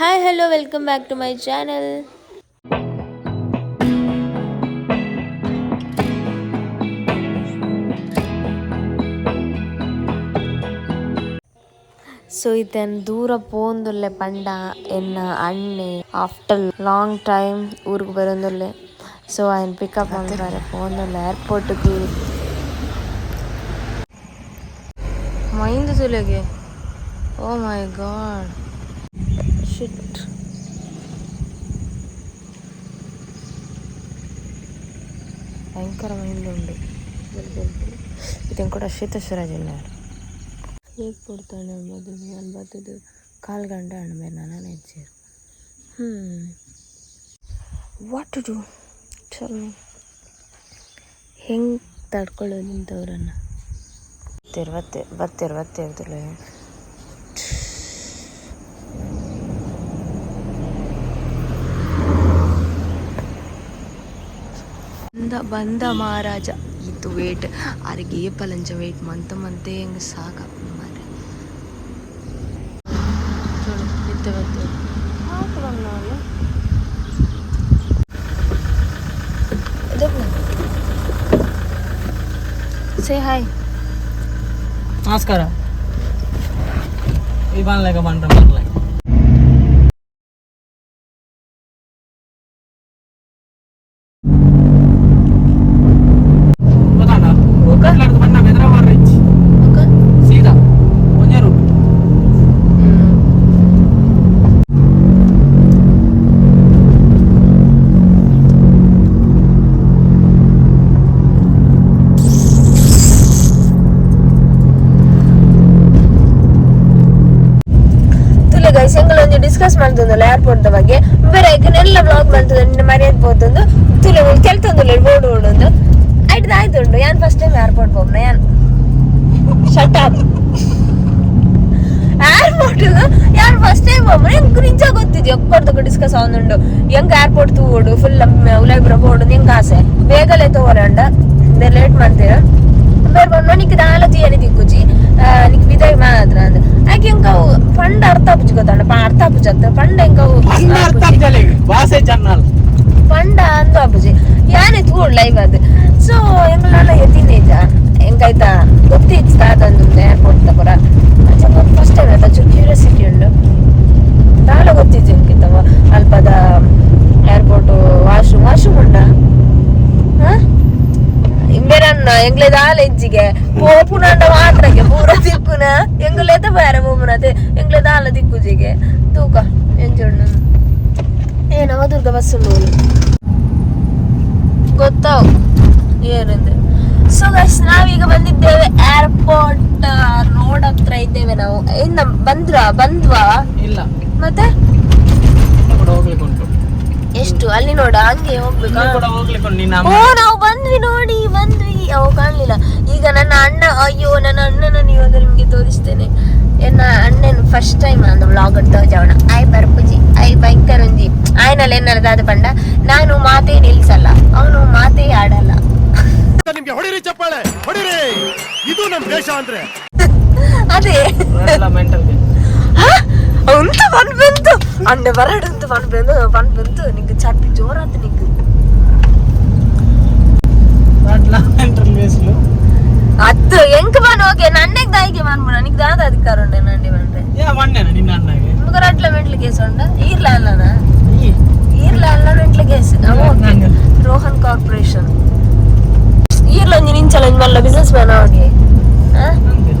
Hi hello welcome back to my channel so ಇದನ್ನು ದೂರ ಪೋಂದುಲ್ಲೆ ಪಂಡ ಎನ್ನ ಅಣ್ಣೆ ಆಫ್ಟರ್ ಲಾಂಗ್ ಟೈಮ್ ಊರಿಗೆ ಬರೋಂದುಲ್ಲೆ ಸೊ ಆಯ್ನ ಪಿಕಪ್ ಮಾಡ್ತಾರೆ ಪೋಂದುಲ್ಲೆ ಏರ್ಪೋರ್ಟ್ಗೆ ಮೈಂದು ಸುಲೆಗೆ ಓ ಮೈ ಗಾಡ್ ಶಿಟ್ భయంకరమైంది ఉండు ఇది ఇంకోటి శీతేశ్వర జిల్లా ಹೇಗೆ ಕೊಡ್ತಾಳೆ ಅನ್ನೋದು ಅಲ್ಲಿ ಬರ್ತಿದ್ದು ಕಾಲು ಗಂಟೆ ಹಣ್ಣು ಹ್ಞೂ ವಾಟ್ ಟು ಡೂ ಹೆಂಗೆ ತಡ್ಕೊಳ್ಳೋದು ನಿಂತವ್ರನ್ನ ತಿರ್ವತ್ತೆ ಬರ್ತಿರ್ವತ್ತೆ ಇರ್ತಿಲ್ಲ ಬಂದ ಬಂದ ಮಹಾರಾಜ. ಇದು ವೇಟ್ ಆರಿಗೆ ಪಲಂಜ ವೇಟ್ ಮಂತ ಮಂತೆ ಹೆಂಗೆ ಸಾಕ. ಮಾರೆ ಬತ್ತು ಹಾಕು ಬಂದವಲ್ಲ ಸೇ ಹಾಯ್ ನಮಸ್ಕಾರ. ಈ ಬಾನ್ಲಾಗ ಬಂದ್ರೆ ಬರ್ಲಾಗ ಡಿಸ್ಕಸ್ ಮಾಡ್ತಂದಲ್ಲ ಏರ್ಪೋರ್ಟ್ ಬಗ್ಗೆ. ಬೇರೆ ಐಕನೆಲ್ಲ ಬ್ಲಾಗ್ ನಿನ್ನ ಮರ್ಯಾದೆ పోతుంದು ತುಲೆ ಕೆಲ್ತಂದುಲ್ಲ ಬೋರ್ಡ್ ಓಡೊಂದು. ಆಯ್ತು ಆಯ್ತುಂಡು ಯಾನ್ ಫಸ್ಟ್ ಟೈಮ್ ಏರ್ಪೋರ್ಟ್ ಹೋಗ್ನ ಯಾನ್? ಶಟ್ ಅಪ್ ಏರ್ಪೋರ್ಟ್ ಯಾರು ಫಸ್ಟ್ ಟೈಮ್ ಹೋಗ್ರೆ ಎಂಕ್ ನಿಜ ಗೊತ್ತಿದ್ಯಾ? ಒಕ್ಕಡ್ದು ಡಿಸ್ಕಸ್ ಆವೊಂದುಂಡು ಎಂಕ್ ಏರ್ಪೋರ್ಟ್ ತೂವೋಡು ಫುಲ್ ಉಲಾಯ್ಪುರ ಓಡು ನಿಂಗೆ ಆಸೆ? ಬೇಗಲೆ ಲೇಟ್ ಮಾಡ್ತೀರ? ಬೇರೆ ಬಂದು ನಿಕ್ ದಾಲಜಿ ಏನಿ ದಿಕ್ಕುಜಿ ನಿಕ್ ವಿದಾಯ ಮಾತ್ರ ಅಂದ್ ಯಾಕೆ ಎಂಕ ಅವು ಪಂಡ ಅರ್ಥ ಆಪುಜಿ ಗೊತ್ತಂಡ ಅರ್ಥ ಆಪುಜತ್ತ ಪಂಡ ಎಂಕ ಅವು ಅನ್ನ ಅರ್ಥ ಆಪುಜಿ. ಆಗ್ತಲ್ಲ ಭಾಷೆ ಚನ್ನಲ್ ಪಂಡ ಅಂದು ಆಪುಜಿ ಯಾನೆ ತೂಡ್ ಲೈವ್ ಅದು ಸೊ ಎಂಗ್ಲೆಲ್ಲ ಎತ್ತಿನೇಜ ಎಂಗಾಯ್ತಾ ಗೊತ್ತಿತ್ತು ತಾದಂದು ಏರ್ಪೋರ್ಟ್ ತಗೋರ ಫಸ್ಟ್ ಟೈಮ್ ಆಯ್ತಾ ಚೂರು ಕ್ಯೂರಿಯಾಸಿಟಿ ಉಂಡು ದಾಲ ಗೊತ್ತಿತ್ತು ಎಂಕಿತ್ತವ ಅಲ್ಪದ ಏರ್ಪೋರ್ಟ್ ವಾಶ್ರೂಮ್ ವಾಶ್ರೂಮ್ ಉಂಡ ಇಂಬೇರನ್ನ ಎಂಗ್ಲೆ ದಾಲ ಇಜ್ಜಿಗೆ ಪೋಪುನಂಡ ಮಾತ್ರಗೆ ಪೂರ ದಿಕ್ಕುನ ಎಂಗ್ಲೆದ ಬೇರೆ ಪೋಪುನತೆ ಎಂಗ್ಲೆ ದಾಲ ದಿಕ್ಕುಜಿಗೆ ತೂಕ ಎಂಜುಣ್ಣು ಏನವ ದುರ್ಗ ಬಸ್ ಉಂಡು ಗೊತ್ತಾವು ಏನಂದ್ರೆ ಸೊ ನಾವೀಗ ಬಂದಿದ್ದೇವೆ ಏರ್ಪೋರ್ಟ್ ರೋಡ್ ಹತ್ರ ಇದ್ದೇವೆ ನಾವು. ಇನ್ನ ಬಂದ್ರ? ಬಂದ್ವಾ? ಇಲ್ಲ. ಮತ್ತೆ? ಎಷ್ಟು? ಅಲ್ಲಿ ನೋಡ ಹಂಗೆ ಹೋಗ್ಬೇಕು. ಓ ನಾವು ಬಂದ್ವಿ ನೋಡಿ ಬಂದ್ವಿ. ಅವು ಕಾಣ್ಲಿಲ್ಲ. ಈಗ ನನ್ನ ಅಣ್ಣ ಅಯ್ಯೋ ನನ್ನ ಅಣ್ಣನ ಇವಾಗ ನಿಮ್ಗೆ ತೋರಿಸ್ತೇನೆ. ಎನ್ನ ಅಣ್ಣನ್ ಫಸ್ಟ್ ಟೈಮ್ ಅಂದ ವ್ಲಾಗ್ ತೋಜವಣ ಜಾವಣ ಆಯ್ ಬರ್ಪುಜಿ ಆಯ್ ಭಯಂಕರ ಒಂಜಿ. ಆಯ್ನಲ್ಲಿ ಏನಲ್ಲ ಅದು ಪಂಡ. ನಾನು ಮಾತೇ ನಿಲ್ಸಲ್ಲ. ಅವನು ಮಾತೇ ಆಡಲ್ಲ. ನಿಮ್ಗೆ ಹೊಡಿರಿ ಚಪ್ಪಾಳೆ. ಹೊಡಿರಿ. ಇದು ನಮ್ ದೇಶ ಅಂದ್ರೆ. ಅದೇ. ಅಂತ ಬಂತು ಅಂಡ ಬರಡಂತ ಪನ್ ಬಂದು ಪನ್ ಬಂತು ನಿಂಗೆ ಚಟ್ಟಿ ಜೋರಾತ ನಿಂಗೆ. ಅತ್ತು ಎಂಕ್ ಬನ್ ಹೋಗಿ? ನನ್ನೆಗ್ ದಾಯಿಗೆ ಮಾಡ್ಬಿಡ ನಿಕ್ ದಾದ ಅಧಿಕಾರ ಉಂಡೆ ನಂಡಿ ಬಂದ್ರೆ? ಮುಗರ ಅಟ್ಲ ಮೆಂಟ್ಲ ಕೇಸ್ ಉಂಡ ಈರ್ಲ ಅಲ್ಲನ? ಈರ್ಲ ಅಲ್ಲ ಮೆಂಟ್ಲ ಕೇಸ್ ರೋಹನ್ ಕಾರ್ಪೊರೇಷನ್. ಈರ್ಲ ಒಂಜಿ ನಿಂಚಲ ಒಂಜಿ ಮಲ್ಲ ಬಿಸ್ನೆಸ್ ಮ್ಯಾನ್ ಹೋಗಿ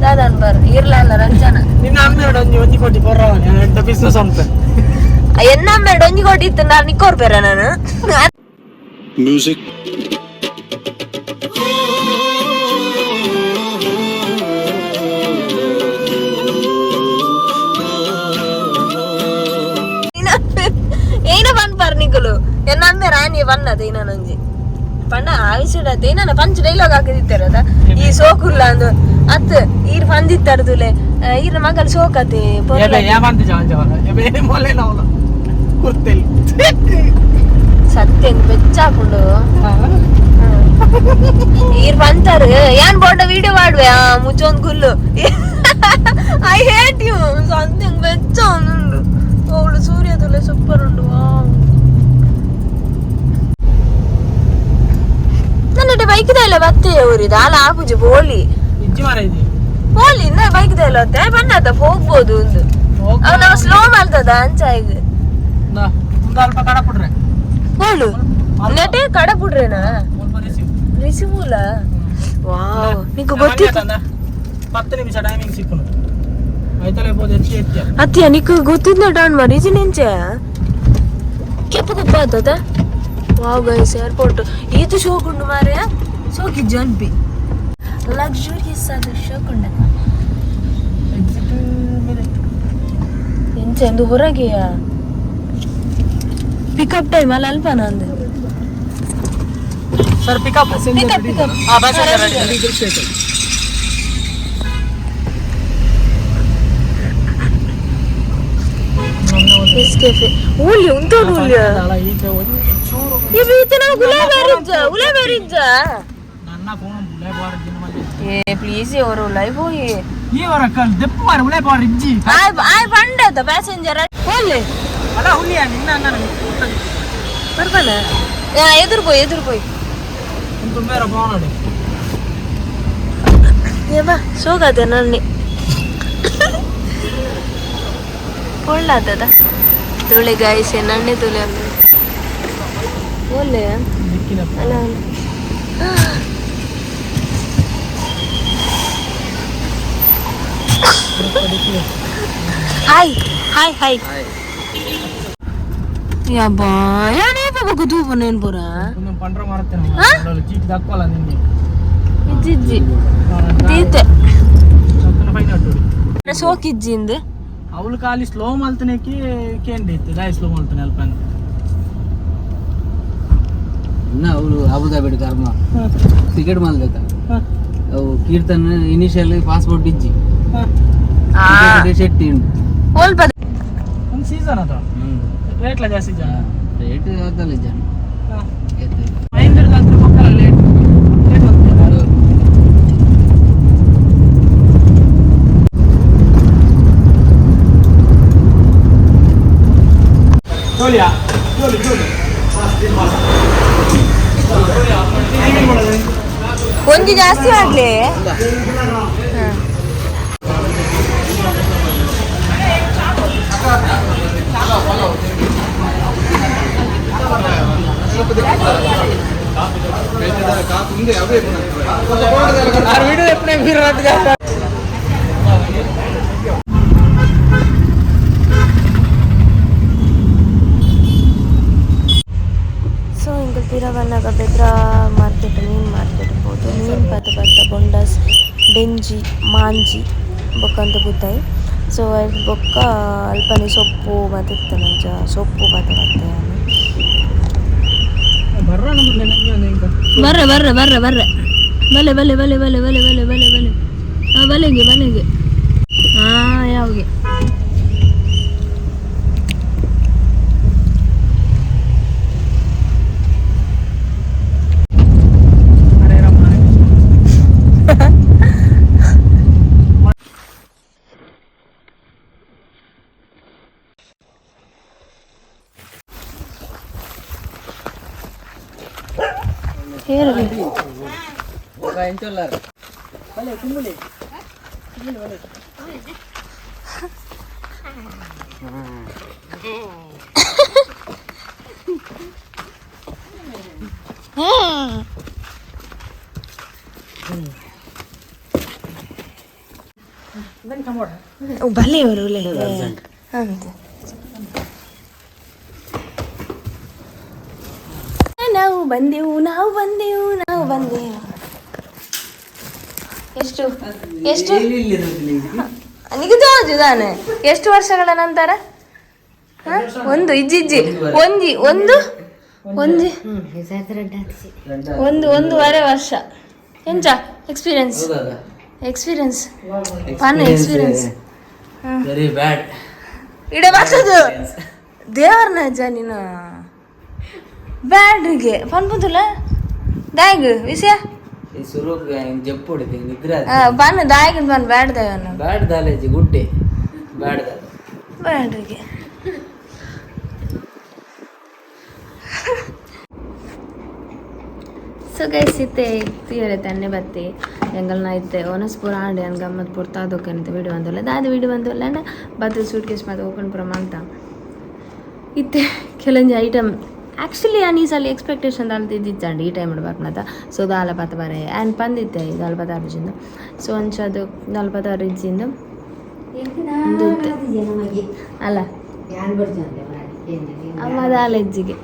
ದಾದಾನ್ ದಾದನ್ ಬರ್ ಈರ್ಲ ಅಲ್ಲ ರಂಜನ ನಿನ್ನ ಅಮ್ಮ ಒಂಜಿ ಒಂಜಿ ಕೋಟಿ ಕೊರ್ರವನೆ ಎಂತ ಬಿಸ್ನೆಸ್ ಅಂತ. ಎನ್ನಮ್ಮ ಕೋಟಿ ಇತ್ತು ನಾನು ನಿಕ್ಕೋರ್ಬೇರ ನಾನು. ಮ್ಯೂಸಿಕ್ ಏನ ಬನ್ ಎನ್ನ ಎನ್ನಮ್ಮೆ ರಾಣಿ ಬನ್ನದ ಪಂಡ ಆವಿಸಿಡತ್ತೆ ಏನನ ಪಂಚ್ ಡೈಲಾಗ್ ಹಾಕಿದಿತ್ತಾರದ ಈ ಸೋಕುಲ್ಲ ಅಂದು ಅತ್ ಈರ್ ಬಂದಿತ್ತರ್ದುಲೆ ಈರ್ ಮಗಲ್ ಸೋಕತೆ ಎಬೆ ಯಾವಂತ ಜವ ಜವ ಎಬೆ ಮೊಲೆ ನಾವಲ ಕುರ್ತೆಲಿ ಸತ್ಯ ಬೆಚ್ಚಾಕೊಂಡು ಈರ್ ಬಂತಾರು ಏನ್ ಬೋಡ ವಿಡಿಯೋ ಮಾಡುವೆ ಮುಚ್ಚೊಂದ್ ಗುಲ್ಲು ಐ ಹೇಟ್ ಯು ಸಂಥಿಂಗ್ ಬೆಚ್ಚ ಅವಳು ಬೈಕ್ ದೈಲ ಬತ್ತೆ ಊರಿದ? ದಾಲ ಆಗುಜಿ ಬೋಲಿ ಬೋಲಿ ಇಂದ ಬೈಕ್ ದೈಲ ಬತ್ತೆ. ಬಣ್ಣದ ಹೋಗ್ಬೋದು ಒಂದು. ಅವನ ಸ್ಲೋ ಮಾಡ್ತದ ಅಂಚ ಈಗ. ಬೋಲು ನೆಟೆ ಕಡ ಬಿಡ್ರೇನಾ ರಿಸಿಮೂಲ ವಾವ್ ನಿಂಗೆ ಗೊತ್ತಿತ್ತು. ಪತ್ತು ನಿಮಿಷ ಟೈಮಿಂಗ್ ಸಿಕ್ಕನು. ಅತ್ತಿಯ ನಿಕ್ಕು ಗೊತ್ತಿದ್ದ ಡಾನ್ ಮಾಡಿ ನಿಂಚೆ? ಕೆಪ್ಪ ಕುಪ್ಪ ಆತದ ವಾವ್ ಗೈಸ್ ಏರ್ಪೋರ್ಟ್ ಈತು ಶೋಗುಂಡು ಮಾರ್ಯಾ Soğuk can bir. Luxury sadece kunda. ఇంచెందు ఊరకి పికప్ టైం అలా అల్పాను అంది सर पिकअप पिकअप पिकअप हाँ बस सर रेडी इधर से चलो ಕೆಫೆ ಹುಲಿ ಉಂಟು ಹುಲಿ ಇತನ ಗುಲಾಬಿ ಅರಿಜ್ಜ ಗುಲಾಬಿ ಅರಿಜ್ಜ ಏ ಪ್ಲೀಸ್ ಇವರು ಲೈಫ್ ಹೋಗಿ ಇವರ ಕಲ್ ದೆಪ್ಪ ಮಾರ ಉಳೆ ಬಾರ ಇಜ್ಜಿ ಆಯ್ ಆಯ್ ಬಂಡದ ಪ್ಯಾಸೆಂಜರ್ ಹೋಗ್ಲಿ ಅಲ್ಲ ಹುಲಿಯ ನಿನ್ನ ಅಣ್ಣ ಬರ್ತಾನೆ ಎದುರು ಪೋಯ್ ಎದುರು ಪೋಯ್ ತುಂಬೇರ ಬಾನಡಿ ಏಬಾ ಸೋಗದೆ ನನ್ನಿ ಒಳ್ಳಾದದ ತುಳಿ ಗಾಯಿಸಿ ನನ್ನೆ ತುಳಿ ಅಂದ್ರೆ ಒಳ್ಳೆಯ ಅಲ್ಲ Hai, hai, hai. Ya boy, ya nih apa bagus tuh panen pura? Kamu pandra maratin. Hah? Lalu cik dak pala nih. Cik cik. Tite. Satu apa ini ada? Ada sok izin deh. Awal kali slow maltene ki kendi itu, dah slow maltene alpan. ಇನ್ನು ಅವಳು Abu Dhabi ಕರ್ಮ ticket ಮಾಡಬೇಕಾ ಅವು ಕೀರ್ತನ initial passport ಇಜ್ಜಿ ಸ್ವಲ್ಪ ಒಂದು season ಅದು ರೇಟ್ಲ ಜಾಸ್ತಿ ಜನ ರೇಟ್ ಅದಲ್ಲ ಜನ ಮಹೇಂದ್ರ ಜಾತ್ರೆ ಮಕ್ಕಳ ಲೇಟ್ ಲೇಟ್ ಹೋಗ್ತದೆ ಜೋಲಿಯಾ ಜೋಲಿ ಜೋಲಿ ಒಂಜಿ ಜಾಸ್ತಿ ಮಾಡ್ಲಿ వీడియో ఎప్పుడే మీరు రద్దు చేస్తారు ಸೊ ಇಂಕಲ್ ತೀರ ಬಂದಾಗ ಬೆದ್ರ ಮಾರ್ಕೆಟ್ ಮೀನು ಮಾರ್ಕೆಟ್ ಹೋದು ಮೀನು ಪತ್ತ ಪತ್ತ ಬೊಂಡಸ್ ಡೆಂಜಿ ಮಾಂಜಿ ಬೊಕ್ಕ ಅಂತ ಗೊತ್ತಾಯಿ ಸೊ ಅದು ಬೊಕ್ಕ ಅಲ್ಪನೆ ಸೊಪ್ಪು ಮತ್ತೆ ನಂಜ ಸೊಪ್ಪು ಮತ್ತೆ ಮತ್ತೆ ಬರ್ರ ನಮ್ಗೆ ನೆನಪು ಈಗ ಬರ್ರೆ ಬರ್ರೆ ಬರ್ರೆ ಬರ್ರೆ ಬಲೆ ಬಲೆ ಬಲೆ ಬಲೆ ಬಲೆ ಬಲೆ ಬಲೆ ಬಲೆ ಹಾಂ ಬಲೆಗೆ ಬಲೆಗೆ ಹಾಂ ಯಾವಿಗೆ ಹರೇ రాయించోళ్ళారు భలే కుమ్ములే కుమ్ములు భలే భలే ఊరులే అంతే ನಾವು ಬಂದೆವು ನಾವು ಬಂದೆವು ನಾವು ಬಂದೆವು ಎಷ್ಟು? ಎಷ್ಟು? ನಿಗದು ತಾನೆ. ಎಷ್ಟು ವರ್ಷಗಳ ನಂತರ? ಹ? ಒಂದು ಇಜ್ಜಿಜ್ಜಿ ಒಂದಿ ಒಂದು ಒಂದು? ಒಂದು? ಒಂದೂವರೆ ವರ್ಷ. ಎಂಚ experience experience fun experience very bad ಇಡ ಬರ್ತದು. ದೇವರನ ಅಜ್ಜ ನೀನು. ಬ್ಯಾಡ್ರಿಗೆ ಫನ್ ಬಂದಿಲ್ಲ ದಾಯಗ್ ವಿಷಯ? ಈ ಸುರು ಜಪ್ಪು ಹೊಡಿತೆ ನಿದ್ರೆ ಬನ್ ದಾಯಗ್ ಬನ್ ಬ್ಯಾಡ್ ದೇವನ ಬ್ಯಾಡ್ ದಾಲೇಜಿ ಗುಡ್ಡೆ ಬ್ಯಾಡ್ ದಾಲೆ ಬ್ಯಾಡ್ರಿಗೆ. ಸೊ ಗೈಸ್ ಇತ್ತೆ ತೀರೆ ತನ್ನೆ ಬತ್ತಿ. ಎಂಗಲ್ನ ಇತ್ತೆ ಒನಸ್ಪುರ ಆಂಡೆ ಅನ್ ಗಮ್ಮತ್ ಪುರ್ತ ಅದೊಕ್ಕನಿತೆ ವಿಡಿಯೋ ಬಂದಲ್ಲ ದಾದ ವಿಡಿಯೋ ಬಂದಲ್ಲ ಅಂಡ ಬತ್ತು ಸೂಟ್ ಕೇಸ್ ಮತ್ತೆ ಓಪನ್ ಪುರ ಅಂತ. ಇತ್ತೆ ಕೆಲವೊಂದು ಐಟಮ್ ಆ್ಯಕ್ಚುಲಿ ನಾನು ಈ ಸಲ ಎಕ್ಸ್ಪೆಕ್ಟೇಷನ್ ಅಂಡ್ ಈ ಟೈಮ್ ಬರ್ನದ ಸೊ ದಾಲ ಪತ್ತ ಬರೆ ಆ್ಯಂಡ್ ಬಂದಿತ್ತೆ ದಾಲ್ ಪತ್ತ ಅರ್ಜಿಂದು ಸೊ ಅಂಚದು ದಾಲ್ ಅರ್ಜಿಂದು ಅಲ್ಲ ಅಮ್ಮ ದಾಲ ಹೆಜ್ಜಿಗೆ.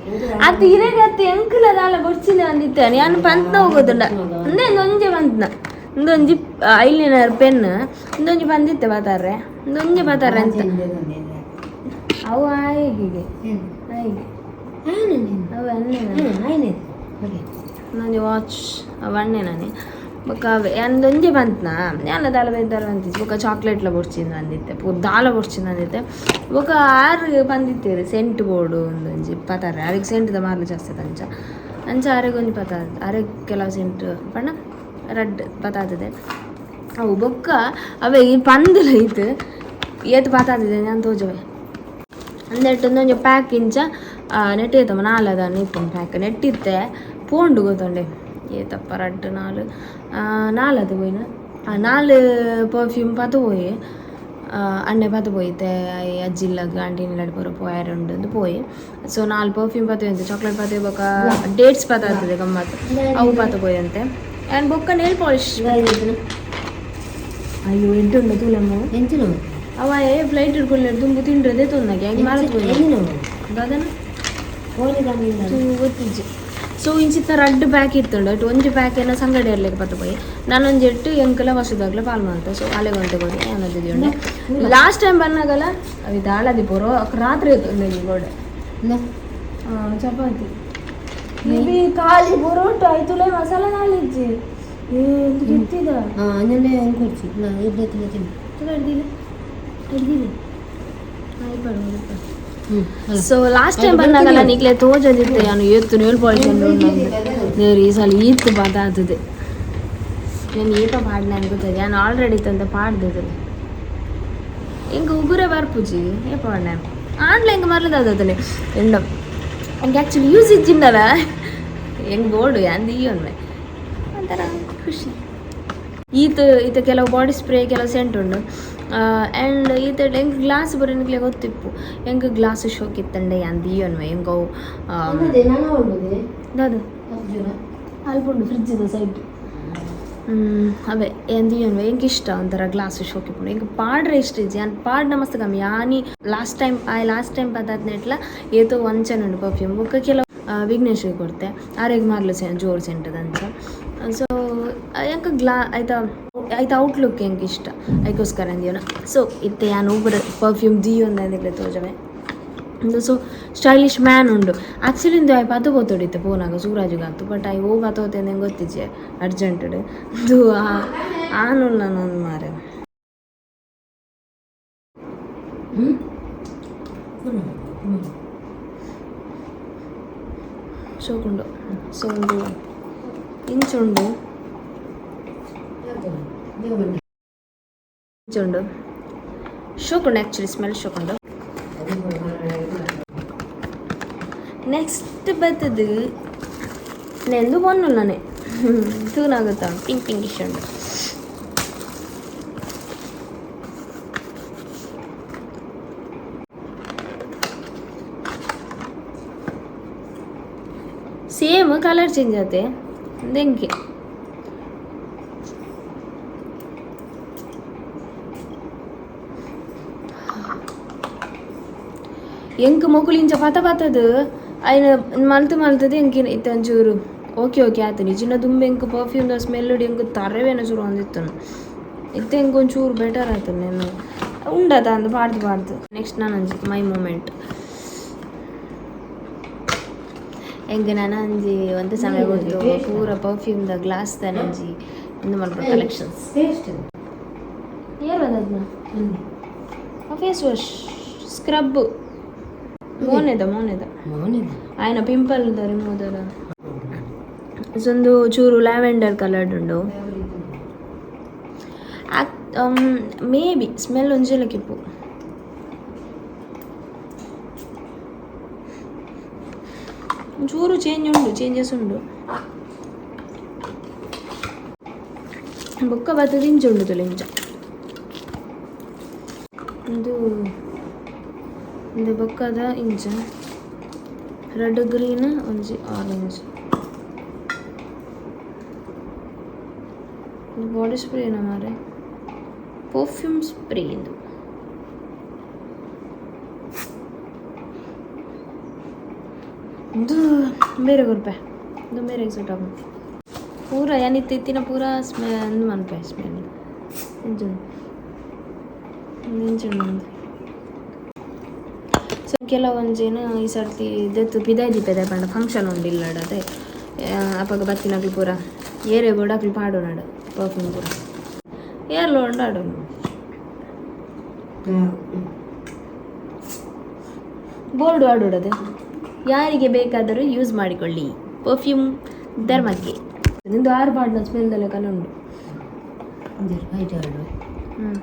ಅದು ಇರಗ ಅತ್ತೆ ಎಂಕುಲ ದಾಲ ಬೊಡ್ಚಿನ ಅಂದಿತ್ತೆ ನಾನು ಪಂತ ಹೋಗೋದುಂಡ ಅಂದೆ ಒಂಜೆ ಬಂದ್ನ. ಒಂದೊಂಜಿ ಐಲಿನ ಪೆನ್. ಒಂದೊಂಜಿ ಬಂದಿತ್ತೆ ಬಾತಾರೆ ಒಂದೊಂಜೆ ಬಾತಾರೆ ಅಂತ. ಅವು ಆಯ್ಗೆ ಆಯಿಗೆ ಅವು ಅನ್ನೆ ನಂದು ವಾಚ್ ಅವು ಅಣ್ಣೆ ನಾನೇ. ಬೊಕ್ಕ ಅಂದೊಂಜೆ ಬಂತ್ನಾ? ಯಾನ ದಾಲ ಬೇದಾರ ಬಂದಿತ್ತು. ಬೊಕ್ಕ ಚಾಕ್ಲೇಟ್ಲ ಬೊಡ್ಚಿಂದು ಬಂದಿತ್ತೆ ಪೂರ ದಾಲ ಬೊಡ್ಚಿಂದು ಬಂದಿತ್ತೆ ಬೊಕ್ಕ ಆರು ಬಂದಿತ್ತೇರಿ ಸೆಂಟ್ ಬೋರ್ಡು ಒಂದೊಂಜಿ ಪತಾರೆ ಆರಿಗೆ ಸೆಂಟ್ದ ಮಾರ್ಲು ಜಾಸ್ತಿ ಅಂಚ. ಅಂಚ ಆರೆಗೆ ಒಂಜಿ ಪತ ಆರೆಗ್ ಕೆಲವು ಸೆಂಟ್ ಬಣ್ಣ ರೆಡ್ ಪತಾತದೆ ಅವು ಬೊಕ್ಕ ಅವೇ ಈ ಪಂದಲ ಐತು. ಏತ್ ಪತಾತಿದೆ ನಾನು ತೋಜವೆ. ಅಂದೆ ಒಂದೊಂದು ಪ್ಯಾಕ್ ಇಂಚ. ನೆಟ್ಟಿರ್ತಾವ ನಾಲ್ ಅದ ನೀಪುಂಡು ಪ್ಯಾಕ್ ನೆಟ್ಟಿತ್ತೆ ಪೋಂಡು ಗೊತ್ತೊಂಡೆ ಏತಪ್ಪ ರಡ್ಡು ನಾಲ್ ನಾಲದು போயின்னு நாலு பெர்ஃப்யூம் பார்த்து போய் அண்ணன் பார்த்து போயிட்டு அஜில்லக்கு ஆண்டின் இல்லாட்டி போகிற போயிருந்து வந்து போய் ஸோ நாலு பெர்ஃப்யூம் பார்த்து வந்து ಚಾಕ್ಲೇಟ್ பார்த்து ಬೊಕ್ಕ ಡೇಟ್ಸ್ பார்த்து ಆಗ್ತದೆ ಗಮ್ಮತ್ತು ಅವು பார்த்து போயிದಂತೆ ಆ್ಯಂಡ್ ಬೊಕ್ಕ ನೇಲ್ ಪಾಲಿಶ್ ಅಯ್ಯೋ ಎಂಟುಂಡು ತೂಲಮ್ಮ ಎಂಟು ಅವ ಫ್ಲೈಟ್ ಹಿಡ್ಕೊಳ್ಳಿ ತುಂಬ ತಿಂಡ್ರದೇ ತೊಂದಾಗ ಹೆಂಗೆ ಮಾರಕ್ಕೆ ಅದನ್ನ ಗೊತ್ತಿಜ್ಜಿ ಸೊ ಇಂಚಿತ್ತ ರಡ್ಡ್ ಪ್ಯಾಕ್ ಇತ್ತುಂಡು. ಅಟ್ ಒಂಜಿ ಪ್ಯಾಕ್ ಏನ ಸಂಗಡಿ ಇರ್ಲಿಕ್ಕೆ ಪತ್ತು ಪೋಯಿ ನಾನೊಂದು ಎಟ್ಟು ಎಂಕಲ ವಸುದಾಗ್ಲ ಪಾಲ್ ಮಾಡ್ತೆ. ಸೊ ಅಲೆಗೆ ಒಂತೆ ಗೋಡೆ. ಏನದಿದ್ದಿ ಉಂಡೆ ಲಾಸ್ಟ್ ಟೈಮ್ ಬಂದಾಗಲ್ಲ ಅವಿ ದಾಳದಿ ಪೂರೋ ರಾತ್ರಿ ಇತ್ತು ಗೋಡೆ. ಚಪಾತಿ. ಇವಿ ಖಾಲಿ ಬರೋಟು ಆಯ್ತುಲೆ ಮಸಾಲ ನಾಲಿಜ್ಜಿ. ಏನು ತಿಂತಿದ ಆಯ್ತು ಹಿಡ್ದಿಲ್ಲ ಸೊ ಲಾಸ್ಟ್ ಟೈಮ್ ಬಂದಾಗಲ್ಲ ನಿಕ್ಲೆ ತೋಜದಿತ್ತೆ ನಾನು ಏತ್ತು ಪಾಲಿಶ್ ದೇವ್ರು ಈ ಸಲ ಈತ್ತು ಬದಾತದೆ ನಾನು ಏತ ಪಾಡ್ನ ಅನ್ಕೋತದೆ ನಾನು ಆಲ್ರೆಡಿ ತಂದೆ ಪಾಡ್ದಿದ್ದೆ ಹಿಂಗೆ ಉಗುರೆ ಬರ್ಪುಜಿ ಏ ಪಾಡ್ನ ಆನ್ಲೈನ್ ಹೆಂಗೆ ಮರಲದಾದಲೆ ಎಂಡ. ಹಂಗೆ ಆ್ಯಕ್ಚುಲಿ ಯೂಸ್ ಇಜ್ಜಿಂಡಲ್ಲ ಹೆಂಗೆ ಬೋರ್ಡು ಅಂದು ಈ ಒಮ್ಮೆ ಒಂಥರ ಖುಷಿ. ಈತ ಈತ ಕೆಲವು ಬಾಡಿ ಸ್ಪ್ರೇ ಕೆಲವು ಸೆಂಟ್ ಉಂಡು ಆ್ಯಂಡ್ ಈತ ಹೆಂಗೆ ಗ್ಲಾಸ್ ಬರೋನಿಗ್ಲೆ ಗೊತ್ತಿಪ್ಪು ಹೆಂಗೆ ಗ್ಲಾಸ್ ಶೋಕ್ ಇತ್ತಂಡೆ ಅಂದು ಈ ಒನ್ವೆ ಹೆಂಗವು ದಾದು ಅಲ್ಪುಂಡು ಫ್ರಿಜ್ ಇದೆ ಸೈಡ್ ಅವೇ ಎಂದಿ ಏನು ಹೆಂಗೆ ಇಷ್ಟ ಒಂಥರ ಗ್ಲಾಸ್ ಶೋಕಿ ಪುಂಡು. ಹೆಂಗೆ ಪಾಡ್ರೆ ಇಷ್ಟ ಇಜ್ಜಿ ಅನ್ ಪಾಡ್ನ ಮಸ್ತ್ ಕಮ್ಮಿ. ಯಾನಿ ಲಾಸ್ಟ್ ಟೈಮ್ ಆ ಲಾಸ್ಟ್ ಟೈಮ್ ಪದಾರ್ಥ ಏತೋ ಒಂಚನುಂಡು ಪರ್ಫ್ಯೂಮ್ ಬೊಕ್ಕ ಕೆಲವು ವಿಘ್ನೇಶ್ವರಿ ಕೊಡ್ತೆ. ಆರೆಗ್ ಮಾರ್ಲು ಸೆ ಜೋರು ಸೆಂಟದಂತ. ಸೊ ಎಂಕ ಗ್ಲಾ ಆಯ್ತಾ ಔಟ್ ಔಟ್ಲುಕ್ ಹೆಂಗೆ ಇಷ್ಟ? ಅದಕ್ಕೋಸ್ಕರ ಅಂದಿಯೋನ. ಸೊ ಇತ್ತೆ ಯಾನು ಒಬ್ಬರು ಪರ್ಫ್ಯೂಮ್ ದಿ ಒಂದಂದಿಲ್ಲ ತೋಜವೆ. ಒಂದು ಸೊ ಸ್ಟೈಲಿಶ್ ಮ್ಯಾನ್ ಉಂಡು. ಆ್ಯಕ್ಚುಲಿ ಇಂದು ಆಯ್ ಪತ್ತು ಗೊತ್ತೊಡಿತ್ತೆ ಫೋನಾಗ ಸೂರಾಜಿಗಂತು ಬಟ್ ಆಯ್ ಹೋಗಿ ಪತ್ತೋತೆ ನಂಗೆ ಗೊತ್ತಿಜ್ಜೆ ಅರ್ಜೆಂಟ್ ಇದು ಆನು ನಾನು ಮಾರೆ. ಶೋಕುಂಡು. ಸೊ ಒಂದು ಇಂಚುಂಡು. ಇಂಚುಂಡು ಶೋಕುಂಡು ಆ್ಯಕ್ಚುಲಿ ಸ್ಮೆಲ್ ಶೋಕೊಂಡು. ನೆಕ್ಸ್ಟ್ ಬರ್ತದ ನೆಂದು ಬಂದು ನಾನೇ. ತೂನಾಗುತ್ತಾ? ಪಿಂಕ್ ಪಿಂಕ್ ಇಷ್ಟ ಉಂಟು. ಸೇಮ್ ಕಲರ್ ಚೇಂಜ್ ಆತೆ ದೆಂಗೆ ಎಂಕ್ ಮೊಕುಲಿಂಚ ಪತ ಅಯ್ನ ಮಲ್ತು ಮಲ್ತದು ಎಂಕ್ ಇತ್ತ ಒಂಚೂರು ಓಕೆ ಓಕೆ ಆಯ್ತು ಚಿನ್ನ ದುಂಬೆ ಎಂಕ್ ಪರ್ಫ್ಯೂಮ್ದ ಸ್ಮೆಲ್ ಎಂಕ್ ತರವೇನ ಚೂರು ಅಂದಿತ್ತು ಇತ್ತ ಎಂಕ್ ಒಂಚೂರು ಬೆಟರ್ ಆಯ್ತು ನಾನು ಉಂಡದ ಅಂದು ಪಾಡ್ದು ಪಾಡ್ದು ನೆಕ್ಸ್ಟ್ ನಾನು ಅಂಜಿ ಮೈ ಮೂಮೆಂಟ್ ಹೆಂಗೆ ನಾನು ಅಂಜಿ ಒಂದು ಸಮಯ ಗೊತ್ತು ಪೂರ ದ ಗ್ಲಾಸ್ ತಂಜಿ ಒಂದು ಮಾಡ್ಬೋದು ಕಲೆಕ್ಷನ್ಸ್ ಏನು ಅದನ್ನ ಫೇಸ್ ವಾಶ್ ಸ್ಕ್ರಬ್ ಮೌನಿದ ಮೌನಿದ ಮೌನಿದ ಆಯ್ನ ಪಿಂಪಲ್ ರಿಮೂವ್ ಇದೊಂದು ಚೂರು ಲ್ಯಾವೆಂಡರ್ ಕಲರ್ಡ್ ಉಂಡು ಮೇ ಬಿ ಸ್ಮೆಲ್ ಒಂಜಿಲಕ್ಕಿಪ್ಪು ಚೂರು ಚೇಂಜ್ ಉಂಡು ಚೇಂಜಸ್ ಉಂಡು ಬೊಕ್ಕ ಬತ್ತ ತಿಂಚುಂಡು ತುಲಿಂಚ ಇದು ಇದು ಇದು ಬೊಕ್ಕದ ಇಂಚ ರೆಡ್ ಗ್ರೀನ್ ಒಂಜಿ ಆರೆಂಜ್ ಇದು ಬಾಡಿ ಸ್ಪ್ರೇನ ಮಾರೆ ಪರ್ಫ್ಯೂಮ್ ಸ್ಪ್ರೇ ಇದು ಇದು ಬೇರೆ ಗುರ್ಪೆ ಇದು ಬೇರೆ ಸೂಟ್ ಆಗ ಪೂರ ಏನಿತ್ತು ಇತ್ತಿನ ಪೂರ ಸ್ಮೆ ಅಂದು ಮನ್ಪೆ ಸ್ಮೆಲ್ ಇಂಜು ಇಂಜು ಸೊ ಕೆಲವೊಂಜೇನು ಈ ಸರ್ತಿ ದೆತ್ತು ಪಿದಾಯ್ ದೀಪದ ಪಂಡ. ಫಂಕ್ಷನ್ ಉಂಡಿಲ್ಲ ಅದೇ. ಅಪ್ಪಗ ಬತ್ತಿನಾಗ್ಲಿ ಪೂರ. ಏರೆ ಗೋಡಾಕ್ಲಿ ಪಾಡು ನಾಡು ಪರ್ಫ್ಯೂಮ್ ಪೂರ. ಏರ್ಲು ಉಂಡಾಡು ಬೋರ್ಡು ಆಡೋಡದೆ ಯಾರಿಗೆ ಬೇಕಾದರೂ ಯೂಸ್ ಮಾಡಿಕೊಳ್ಳಿ. ಪರ್ಫ್ಯೂಮ್ ಧರ್ಮಕ್ಕೆ. ನಿಂದು ಆರು ಪಾಡ್ನ ಸ್ಮೆಲ್ದಲ್ಲ ಉಂಟು ಹ್ಞೂ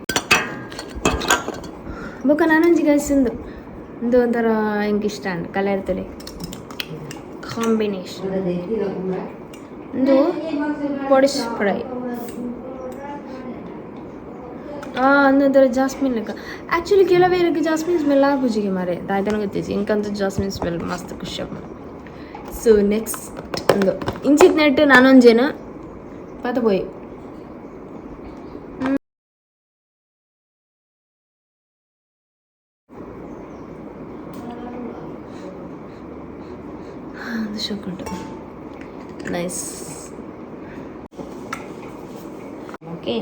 ಬೊಕ್ಕ ನಾನೊಂಜಿ ಗೈಸಿಂದು ಇದು ಒಂಥರ ಹಿಂಗೆ ಇಷ್ಟ ಅಂದ್ರೆ ಕಲರ್ ತಲೆ ಕಾಂಬಿನೇಷನ್ ಇದು ಪೊಡಿಸ್ ಫ್ರೈ ಅನ್ನೋದರ ಜಾಸ್ಮಿನ್ ಲೆಕ್ಕ. ಆ್ಯಕ್ಚುಲಿ ಕೆಲವೇರಿಗೆ ಜಾಸ್ಮಿನ್ ಸ್ಮೆಲ್ ಆಗುಜಿಗೆ ಮಾರೆ. ದಾಯ್ತನ ಗೊತ್ತಿಜಿ ಇಂಕಂತೂ ಜಾಸ್ಮಿನ್ ಸ್ಮೆಲ್ ಮಸ್ತ್ ಖುಷಿ ಸೊ ನೆಕ್ಸ್ಟ್ ಒಂದು. ಇಂಚಿತ್ ನೆಟ್ ನಾನೊಂಜೇನು ಪಾತ ಪೋಯಿ ಅದು ಶೋಕುಂಟು ನೈಸ್ ಓಕೆ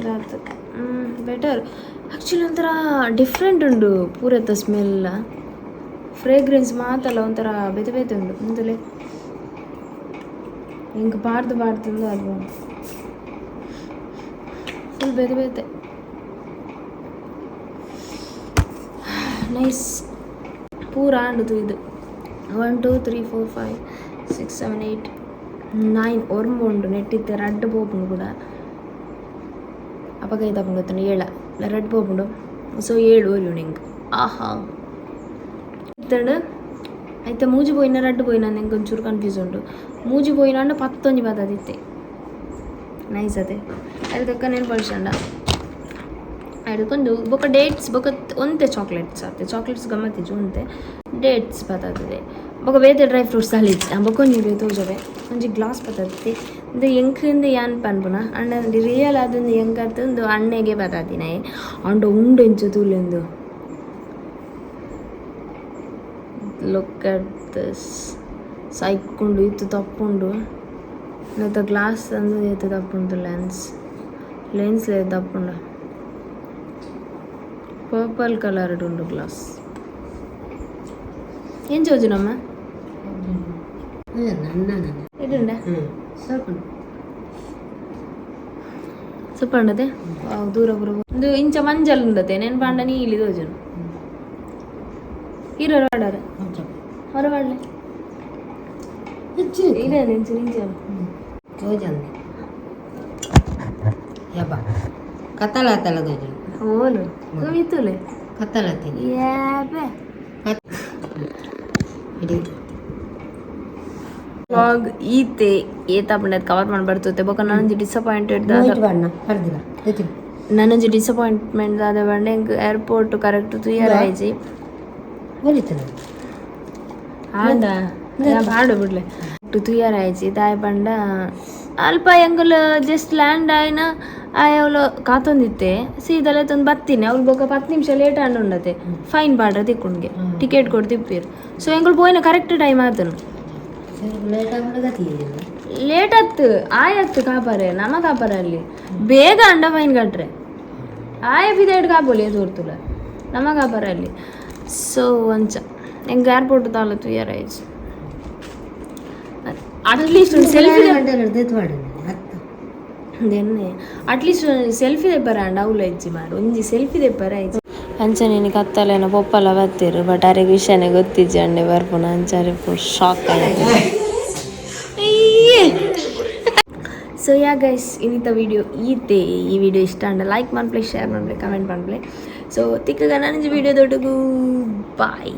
ಇದಾಯ್ತು ಬೆಟರ್ ಆ್ಯಕ್ಚುಲಿ ಒಂಥರ ಡಿಫ್ರೆಂಟ್ ಉಂಡು ಪೂರತ ಸ್ಮೆಲ್ ಫ್ರೇಗ್ರೆನ್ಸ್ ಮಾತಲ್ಲ ಒಂಥರ ಬೆತೆ ಬೇತೆ ಉಂಡು. ಮುಂದಲೆ ಹಿಂಗೆ ಬಾರ್ದು ಬಾರ್ದು ಅಲ್ವಾ. ಫುಲ್ ಬೆತೆ ಬೇತೆ. ನೈಸ್ ಪೂರ ಆಂಡುದು ಇದು. One two three four five six seven eight nine ಒರ್ಮು ಉಂಡು. ನೆಟ್ಟಿತ್ತೆ ರೆಡ್ ಪೋಪುಂಡು ಕೂಡ. ಅಪಗೈದ ಗೊತ್ತುಂಡು. ಏಳ. ರೆಡ್ ಪೋಪುಂಡು సో ఏడు ఎల్లుండింగ్ ఆహా ఇతడు అయితే మూజి పోయినా రెడ్ పోయినా నేను కొంచెం కన్ఫ్యూజ్ ఉండు మూజి పోయినా అంటే పత్తొంది పద అది నైస్ అదే ಅದಕ್ಕೆ నేను ಬಳಸಂಡ ಅದಕ್ಕೊಂದು ಬೊಕ ಡೇಟ್ಸ್ ಬೊಕ ಒಂತೆ ಚಾಕ್ಲೇಟ್ಸ್ ಆಗ್ತದೆ ಚಾಕ್ಲೇಟ್ಸ್ ಗಮ್ಮತ್ತಿಜು ಒಂತೆ ಡೇಟ್ಸ್ ಬತ್ತದೆ ಬೊಕ ಬೇತೆ ಡ್ರೈ ಫ್ರೂಟ್ಸ್ ಅಲ್ಲಿ ಬೊಕ ನೀವು ತೋಜವೆ ಒಂಜಿ ಗ್ಲಾಸ್ ಬತ್ತದೆ ಇಂದು ಎಂಕ್ಲಿಂದ ಯಾನ್ ಪನ್ಪುನ ಅಂಡ ರಿಯಲ್ ಆದೊಂದು ಎಂಕತ್ತು ಒಂದು ಅಣ್ಣೆಗೆ ಬತ್ತಾತಿನ ಅಂಡ ಉಂಡು ಎಂಚು ತುಲೆಂದು ಲುಕ್ ಅಟ್ ದಿಸ್ ಸೈಕೊಂಡು ಇತ್ತು ತಪ್ಪುಂಡು ಮತ್ತು ಗ್ಲಾಸ್ ತಂದು ಎತ್ತು ತಪ್ಪುಂಡು ಲೆನ್ಸ್ ಲೆನ್ಸ್ ತಪ್ಪುಂಡು ಪರ್ಪಲ್ ಕಲರ್ ಉಂಡು ಗ್ಲಾಸ್ ಏನು ಚೋಜು ನಮ್ಮ ಇದುಂಡ ಸೂಪರ್ ಉಂಡತೆ ದೂರ ಬರೋ ಒಂದು ಇಂಚ ಮಂಜಲ್ ಉಂಡತೆ ನೆನ್ ಪಾಂಡ ನೀ ಇಲ್ಲಿ ದೋಜನು ಇರೋರು ಆಡಾರ ಹೊರ ಮಾಡಲೆ ಇಲ್ಲ ಇಂಚು ಇಂಚು ದೋಜನ್ ಯಬ್ಬ. ಕತ್ತಲ ಆತಲ ದೋಜನ್ ಓಲು ಕವಿತುಲೆ ಕತ್ತಲ ಆತೀನಿ ಯಾಬೆ ಇಡೀ. ವ್ಲಾಗ್ ಈತೆ ಏತ ಪಂಡದ್ ಕವರ್ ಮಾಡಿ ಬಕ ನನಂಜಿ ಡಿಸಪಾಯಿಂಟೆಡ್ ನನಂಜಿ ಡಿಸಪಾಯಿಂಟ್ಮೆಂಟ್ ದಾದ ಬಣ್ಣ ಎಂಕ್ ಏರ್ಪೋರ್ಟ್ ಕರೆಕ್ಟ್ ತುಯ್ಯರ್ ಆಯ್ಜಿ ಆದ ಹಾಡು ಬಾಡು ಬಿಡ್ಲೆ. ತುಯ್ಯರ್ ಆಯ್ಜಿ ದಾಯ್ ಪಂಡ ಅಲ್ಪ ಎಂಗಲ್ ಜಸ್ಟ್ ಲ್ಯಾಂಡ್ ಆಯ್ನ ಆಯ್ ಅವಳು ಕಾತೊಂದಿತ್ತೆ. ಸೀದಲೆ ತಂದು ಬತ್ತೀನಿ. ಅವ್ಳು ಬೊಕ ಪತ್ತು ನಿಮಿಷ ಲೇಟ್ ಆಂಡ್ ಉಂಡತೆ ಫೈನ್ ಬಾಡ್ರ ತಿಕ್ಕೊಂಡ್ಗೆ. ಟಿಕೆಟ್ ಕೊಡ್ತಿಪ್ಪಿರು ತಿಪ್ಪಿರು. ಸೊ ಎಂಗಳು ಪೋಯಿನ ಕರೆಕ್ಟ್ ಟೈಮ್ ಆತನು. ಲೇಟ್ ಆತ್ತು ಆಯತ್ತು ಕಾಪಾರೆ ನಮ ಕಾಪಾರ ಅಲ್ಲಿ. ಬೇಗ ಅಂಡ ಫೈನ್ ಕಟ್ರೆ ಆಯ ಬಿದೆಡ್ ಕಾಪೋಲಿ ತೋರ್ತುಲ ನಮ ಕಾಪಾರ ಅಲ್ಲಿ. ಸೊ ಒಂಚ ಎಂಗ ಏರ್ಪೋರ್ಟ್ ತಾಲತ್ತು ಯಾರ ಆಯ್ತು ಅಟ್ಲೀಸ್ಟ್ ಒಂದು ಸೆಲ್ಫಿ ಅಟ್ಲೀಸ್ಟ್ ಸೆಲ್ಫಿ ದೆಪ್ಪರ ಅಂಡ ಅವ್ಲ ಇಜ್ಜಿ ಮಾಡು, ಒಂಜಿ ಸೆಲ್ಫಿ ದೆಪ್ಪರ ಆಯ್ತು ಅಂಚನೇನು ಕತ್ತಲೆನ ಪೊಪ್ಪಲ ಬತ್ತಿರು ಬಟ್ ಅರೆಗ್ ವಿಷಯನೆ ಗೊತ್ತಿಜ್ಜಿ ಅಂಡೆ ಬರ್ಪುನ ಅಂಚಾರೆ full shock so yeah guys ಇನ್ನಿತ video ಈತೆ. ಈ ವಿಡಿಯೋ ಇಷ್ಟ ಅಂಡ ಲೈಕ್ ಮಾಡ್ಪ್ಲೆ ಶೇರ್ ಮಾಡ್ಪ್ಲೆ ಕಮೆಂಟ್ ಮಾಡ್ಪ್ಲೆ ಸೊ ತಿಕ್ಕಗ ನನಂಜಿ ವಿಡಿಯೋ ದೊಡ್ಡಗೂ. ಬಾಯ್